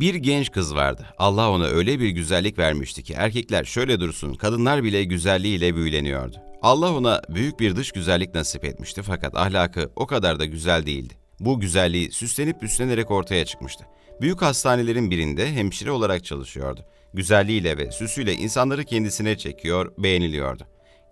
Bir genç kız vardı. Allah ona öyle bir güzellik vermişti ki erkekler şöyle dursun, kadınlar bile güzelliğiyle büyüleniyordu. Allah ona büyük bir dış güzellik nasip etmişti fakat ahlakı o kadar da güzel değildi. Bu güzelliği süslenip püslenerek ortaya çıkmıştı. Büyük hastanelerin birinde hemşire olarak çalışıyordu. Güzelliğiyle ve süsüyle insanları kendisine çekiyor, beğeniliyordu.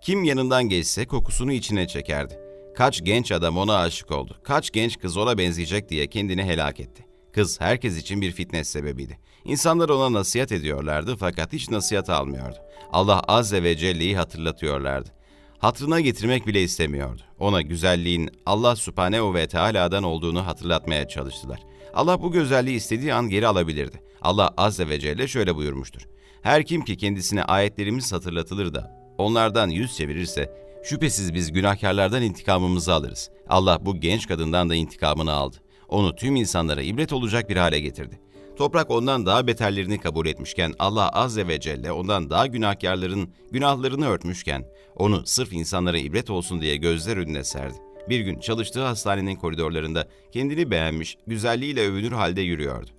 Kim yanından geçse kokusunu içine çekerdi. Kaç genç adam ona aşık oldu. Kaç genç kız ona benzeyecek diye kendini helak etti. Kız herkes için bir fitnes sebebiydi. İnsanlar ona nasihat ediyorlardı fakat hiç nasihat almıyordu. Allah Azze ve Celle'yi hatırlatıyorlardı. Hatrına getirmek bile istemiyordu. Ona güzelliğin Allah Subhanehu ve Teala'dan olduğunu hatırlatmaya çalıştılar. Allah bu güzelliği istediği an geri alabilirdi. Allah Azze ve Celle şöyle buyurmuştur. Her kim ki kendisine ayetlerimiz hatırlatılır da onlardan yüz çevirirse şüphesiz biz günahkarlardan intikamımızı alırız. Allah bu genç kadından da intikamını aldı. Onu tüm insanlara ibret olacak bir hale getirdi. Toprak ondan daha beterlerini kabul etmişken Allah Azze ve Celle ondan daha günahkarların günahlarını örtmüşken onu sırf insanlara ibret olsun diye gözler önüne serdi. Bir gün çalıştığı hastanenin koridorlarında kendini beğenmiş, güzelliğiyle övünür halde yürüyordu.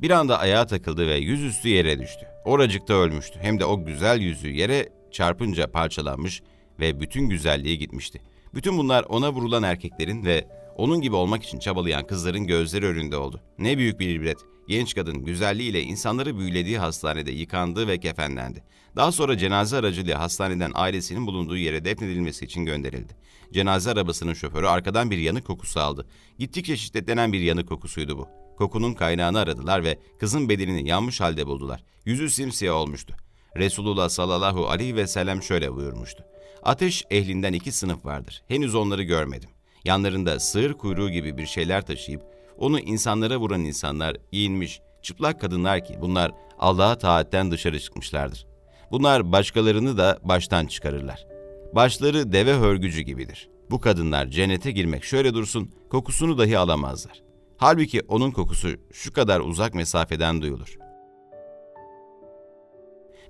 Bir anda ayağa takıldı ve yüzüstü yere düştü. Oracıkta ölmüştü. Hem de o güzel yüzü yere çarpınca parçalanmış ve bütün güzelliği gitmişti. Bütün bunlar ona vurulan erkeklerin ve onun gibi olmak için çabalayan kızların gözleri önünde oldu. Ne büyük bir ibret. Genç kadın güzelliğiyle insanları büyülediği hastanede yıkandı ve kefenlendi. Daha sonra cenaze aracılığıyla hastaneden ailesinin bulunduğu yere defnedilmesi için gönderildi. Cenaze arabasının şoförü arkadan bir yanık kokusu aldı. Gittikçe şiddetlenen bir yanık kokusuydu bu. Kokunun kaynağını aradılar ve kızın bedenini yanmış halde buldular. Yüzü simsiyah olmuştu. Resulullah sallallahu aleyhi ve sellem şöyle buyurmuştu. Ateş ehlinden iki sınıf vardır. Henüz onları görmedim. Yanlarında sığır kuyruğu gibi bir şeyler taşıyıp onu insanlara vuran insanlar, giyinmiş, çıplak kadınlar ki bunlar Allah'a taatten dışarı çıkmışlardır. Bunlar başkalarını da baştan çıkarırlar. Başları deve hörgücü gibidir. Bu kadınlar cennete girmek şöyle dursun, kokusunu dahi alamazlar. Halbuki onun kokusu şu kadar uzak mesafeden duyulur.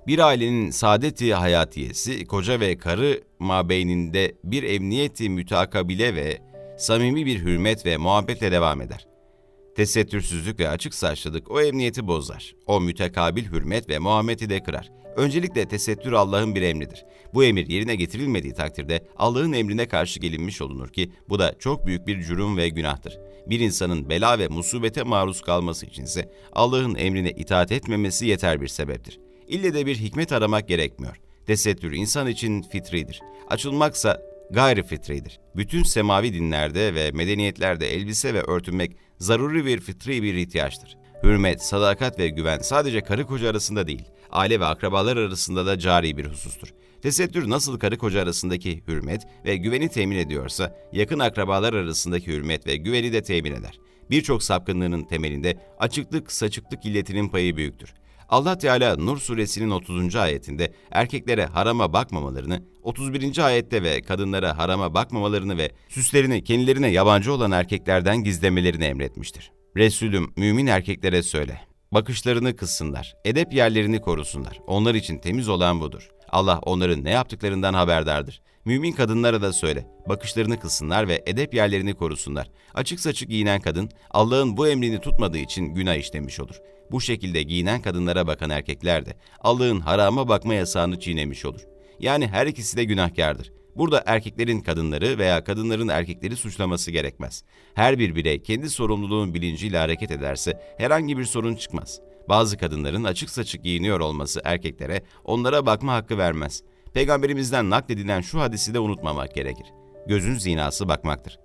Bir ailenin saadeti hayatiyesi, koca ve karı mabeyninde bir emniyeti mütakabile ve samimi bir hürmet ve muhabbetle devam eder. Tesettürsüzlük ve açık saçlılık o emniyeti bozar. O mütekabil hürmet ve muhabbeti de kırar. Öncelikle tesettür Allah'ın bir emridir. Bu emir yerine getirilmediği takdirde Allah'ın emrine karşı gelinmiş olunur ki bu da çok büyük bir cürüm ve günahtır. Bir insanın bela ve musibete maruz kalması içinse Allah'ın emrine itaat etmemesi yeter bir sebeptir. İlle de bir hikmet aramak gerekmiyor. Tesettür insan için fitridir. Açılmaksa gayri fitridir. Bütün semavi dinlerde ve medeniyetlerde elbise ve örtünmek zaruri bir fıtri bir ihtiyaçtır. Hürmet, sadakat ve güven sadece karı koca arasında değil, aile ve akrabalar arasında da cari bir husustur. Tesettür nasıl karı koca arasındaki hürmet ve güveni temin ediyorsa, yakın akrabalar arasındaki hürmet ve güveni de temin eder. Birçok sapkınlığının temelinde açıklık, saçıklık illetinin payı büyüktür. Allah Teala Nur suresinin 30. ayetinde erkeklere harama bakmamalarını, 31. ayette ve kadınlara harama bakmamalarını ve süslerini kendilerine yabancı olan erkeklerden gizlemelerini emretmiştir. Resulüm mümin erkeklere söyle. Bakışlarını kıssınlar, edep yerlerini korusunlar. Onlar için temiz olan budur. Allah onların ne yaptıklarından haberdardır. Mümin kadınlara da söyle, bakışlarını kılsınlar ve edep yerlerini korusunlar. Açık saçık giyinen kadın, Allah'ın bu emrini tutmadığı için günah işlemiş olur. Bu şekilde giyinen kadınlara bakan erkekler de Allah'ın harama bakma yasağını çiğnemiş olur. Yani her ikisi de günahkardır. Burada erkeklerin kadınları veya kadınların erkekleri suçlaması gerekmez. Her bir birey kendi sorumluluğun bilinciyle hareket ederse herhangi bir sorun çıkmaz. Bazı kadınların açık saçık giyiniyor olması erkeklere onlara bakma hakkı vermez. Peygamberimizden nakledilen şu hadisi de unutmamak gerekir. Gözün zinası bakmaktır.